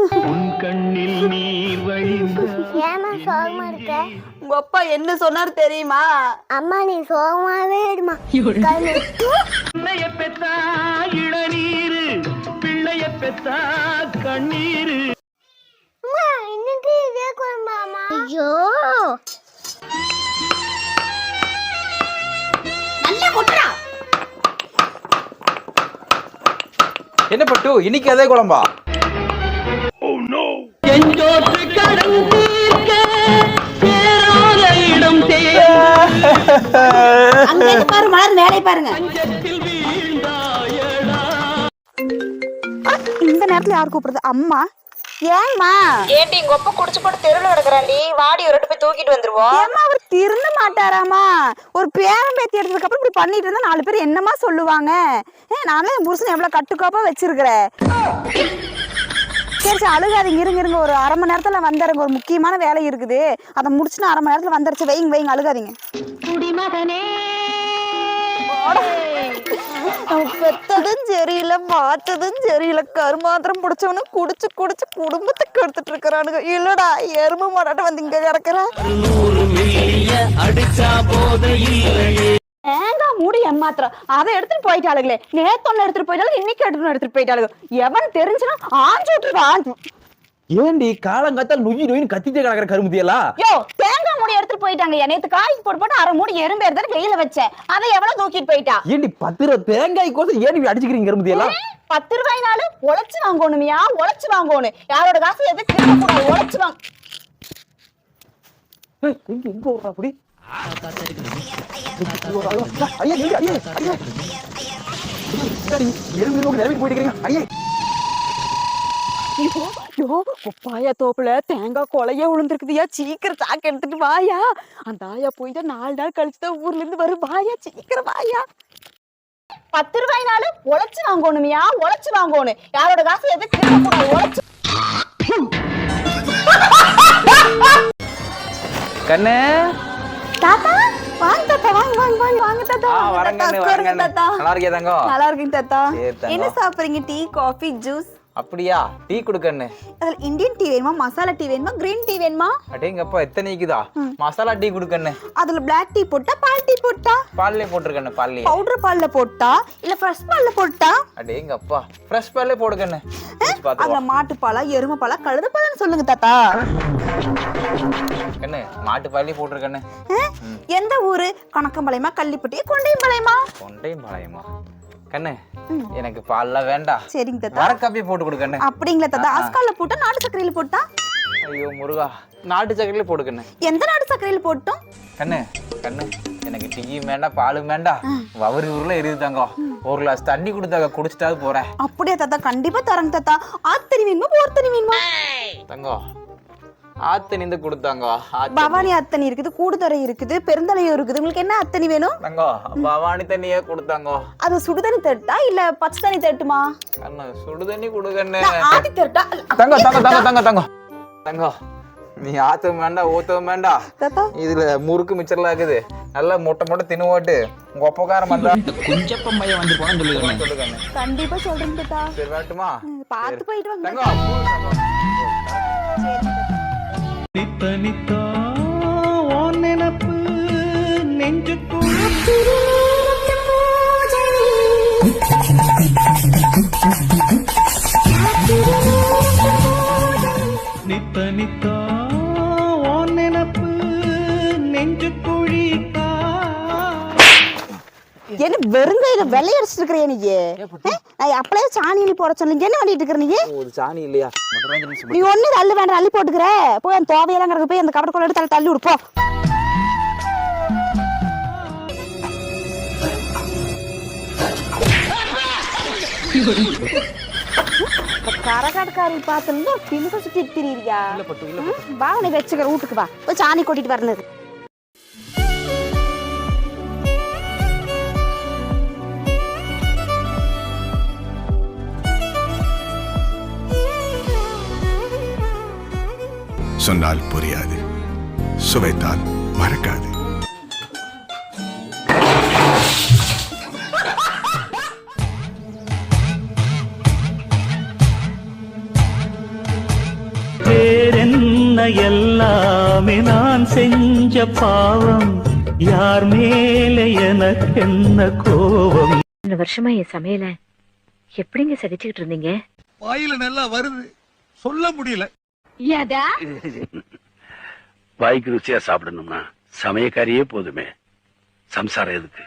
உன் கண்ணில் நீர் வழிந்த ஏமா சோகமா இருக்க? உங்க அப்பா என்ன சொன்னார் தெரியுமா? அம்மா நீ சோகமாவே இருமா. பிள்ளைய பெத்தா இளநீரு பிள்ளைய பெத்தா கண்ணீரு. ஐயோ. என்ன பட்டு? இன்னைக்கு அதே குழம்பா? செஞ்சோற்று கடன் தீர்க்க சேராத இடம் இருந்து பாரு மலர் வேலை பாருங்க. இந்த நேரத்துல யார் கூப்பிடுறது? அம்மா? ஏம்மா? ஏண்டி உங்க அப்பா குடிச்சு போட்டு தெருவில் கிடக்குறாண்டி. வாடி ஒரு போய் தூக்கிட்டு வந்துருவோம். ஏம்மா அவர் திருந்த மாட்டாராமா ஒரு பேரம் பேத்தி எடுத்ததுக்கு அப்புறம் இப்படி பண்ணிட்டு இருந்தா நாலு பேர் என்னமா சொல்லுவாங்க? ஏ நானே என் புருஷன் எவ்வளவு கட்டுக்கோப்பா வச்சிருக்கிறேன். சரி சரி அழுகாதீங்க. இருங்க இருங்க. ஒரு அரை மணி நேரத்துல வந்துடுங்க ஒரு முக்கியமான வேலை இருக்குது. அதை முடிச்சுன்னு அரை மணி நேரத்துல வந்துருச்சு வைங்க வைங்க அழுகாதீங்க. அவன் பெத்ததும் சரியில்லை பார்த்ததும் சரியில்லை. கருமாத்திரம் பிடிச்சவனு குடிச்சு குடிச்சு குடும்பத்தை கெடுத்துட்டு இருக்கிறானுங்க. இல்லடா எருமை மாடாட்ட வந்து இங்க கிடக்குறான் தேங்காய் மூடி ஏமாத்திரம் அதை எடுத்துட்டு போயிட்டாளுங்களே நேத்தொன்னு எடுத்துட்டு போயிட்டாலும் இன்னைக்கு எடுத்துட்டு எடுத்துட்டு போயிட்டாளுங்க எவன் தெரிஞ்சுனா ஆஞ்சு விட்டுருவா ஆஞ்சு. ஏண்டி காலங்காத்தால் நொய்யி நொய்னு கத்திட்டே கிடக்குற கருமுதியெல்லாம் யோ தேங்காய் மூடி எடுத்துட்டு போயிட்டாங்க. நேத்து காய் போட்டு போட்டு அரை மூடி எறும்பு எடுத்து வெயில வச்சேன் அதை எவ்வளவு தூக்கிட்டு போயிட்டா? ஏண்டி பத்து ரூபா தேங்காய் கோசம் ஏன் அடிச்சுக்கிறீங்க கருமுதியெல்லாம் பத்து ரூபாய்னாலும் உழைச்சு வாங்கணுமியா உழைச்சு வாங்கணும். யாரோட காசு எதுவும் திரும்ப கூடாது உழைச்சு வாங்க. எங்க எங்க அப்படி ஐயா எங்க ஐயா ஐயா போயிட்டு ஐயோ ஐயோ குப்பாயா தோப்புல தேங்காய் கொலையே விழுந்திருக்குதுயா சீக்கிரம் சாக்கு எடுத்துட்டு வாயா அந்த ஆயா போயிட்டு நாலு நாள் கழிச்சு தான் ஊர்ல இருந்து வரும் வாயா சீக்கிரம் வாயா பத்து ரூபாய்னாலும் உழைச்சு வாங்கணுமியா உழைச்சு வாங்கணும் யாரோட காசு எது திரும்ப உழைச்சு கண்ணு. தாத்தா? வாங்க தாத்தா வாங்க வாங்க வாங்க வாங்க தாத்தா. ஆ வாங்க வரங்க தாத்தா, வரங்க. உட்காருங்க தாத்தா. நல்லா இருக்கீங்க தாத்தா. தங்கம். என்ன சாப்பிடுறீங்க? Tea coffee juice? அப்படியா? டீ கொடுக்கண்ணு அதுல இந்தியன் டீ வேணுமா? மசாலா டீ வேணுமா? கிரீன் டீ வேணுமா? அடேங்கப்பா எத்தனை இருக்குதா மசாலா டீ கொடுக்கண்ணு அதுல பிளாக் டீ போட்டா பால் டீ போட்டா? பால்லே போட்டிருக்கண்ணு பால்லே. பவுடர் பால்ல போட்டா? இல்ல ஃப்ரெஷ் பால்ல போட்டா? அடேங்கப்பா ஃப்ரெஷ் பால்லே போடுக்கண்ணு அதுல பாத்துக்கோ மாட்டு பாலா எருமை பாலா கழுத பாலான்னு சொல்லுங்க தாத்தா. கண்ணு மாட்டு பால்லே போட்டிருக்கண்ணு எந்த ஊரு? கணக்கம்பாளையமா கள்ளிப்பட்டியா கொண்டையம்பாளையமா? கொண்டையும் பாளையமா கண்ணு எனக்கு பால்லாம் வேண்டாம். சரிங்க தாத்தா. வர காப்பி போட்டு கொடுக்கண்ணு அப்படிங்களா தாத்தா? அஸ்கால போட்டா நாட்டு சர்க்கரையில போட்டா? ஐயோ முருகா. நாட்டு சக்கரையில போட்டுக்கண்ணு. எந்த நாட்டு சர்க்கரையில போட்டோம்? கண்ணு கண்ணு. எனக்கு டீயும் வேண்டாம் பாலும் வேண்டாம் வவரி ஊர்ல எரியுது தங்கம் ஒரு கிளாஸ் தண்ணி கொடுத்தாங்க குடிச்சிட்டாது போறேன். அப்படியா தாத்தா? கண்டிப்பா தரங்க தாத்தா. ஆத்தனி வேணுமா போர்த்தனி வேணுமா தங்கம் ஆத்து நிந்து கொடுத்தாங்க பவானி அத்தனி இருக்குது கூடுதரை இருக்குது பெருந்தலையும் இருக்குது. உங்களுக்கு என்ன அத்தனி வேணும்? தங்கம் பவானி தண்ணியே கொடுத்தாங்க அது சுடுதண்ணி தட்டா இல்ல பச்சை தண்ணி தட்டுமா? கண்ணு சுடு தண்ணி கொடுக்கண்ணு. நான் ஆத்தி தட்டா தங்கம் தங்கம் தங்கம் தங்கம் தங்கம் தங்கம் நீ ஆத்தவும் வேண்டாம் ஊத்தவும் வேண்டாம். இதுல முறுக்கு மிச்சர்லாம் இருக்குது. நல்லா முட்டை முட்டை தின்னு ஓட்டு. உங்க ஒப்பக்காரம் வந்தா குஞ்சப்பம் பையன் வந்து போன சொல்லுங்க. கண்டிப்பா சொல்றேன் தாத்தா. சரி வரட்டுமா? பார்த்து போயிட்டு வாங்க. தங்கம். நித்த நித்தா உன் நினப்பு நெஞ்சுக்குள்ள வெறுங்கையில வெள்ளையடிச்சிட்டு இருக்கிற நீ அப்படியே சாணியில் போட சொல்லுங்க என்ன பண்ணிட்டு இருக்கிற நீ ஒரு சாணி இல்லையா. நீ ஒண்ணு அள்ளு வேண்டாம் அள்ளி போட்டுக்கிற. போய் அந்த தோவையெல்லாம் கிடக்கு போய் அந்த கபடக்குள்ள எடுத்து தள்ளி- விடுப்போ கரகாட்டக்காரி பார்த்துருந்து ஒரு பிலுச சுத்தி திரியா வா நீ வச்சுக்கிற வீட்டுக்கு வா. போய் சாணி கொட்டிட்டு வரணும். சொன்னால் புரியாது. சுவைத்தால் மறக்காது. சொன்ன எல்லாமே நான் செஞ்ச பாவம் யார் மேலே எனக்கென்ன கோபம்? இத்தனை வருஷமா என் சமையல எப்படிங்க சகிச்சுக்கிட்டு இருந்தீங்க? வாயில நல்லா வருது. சொல்ல முடியல. ஏதா வாய்க்கு ருச்சியா சாப்பிடணும்னா சமயக்காரியே போதுமே. சம்சாரம் எதுக்கு?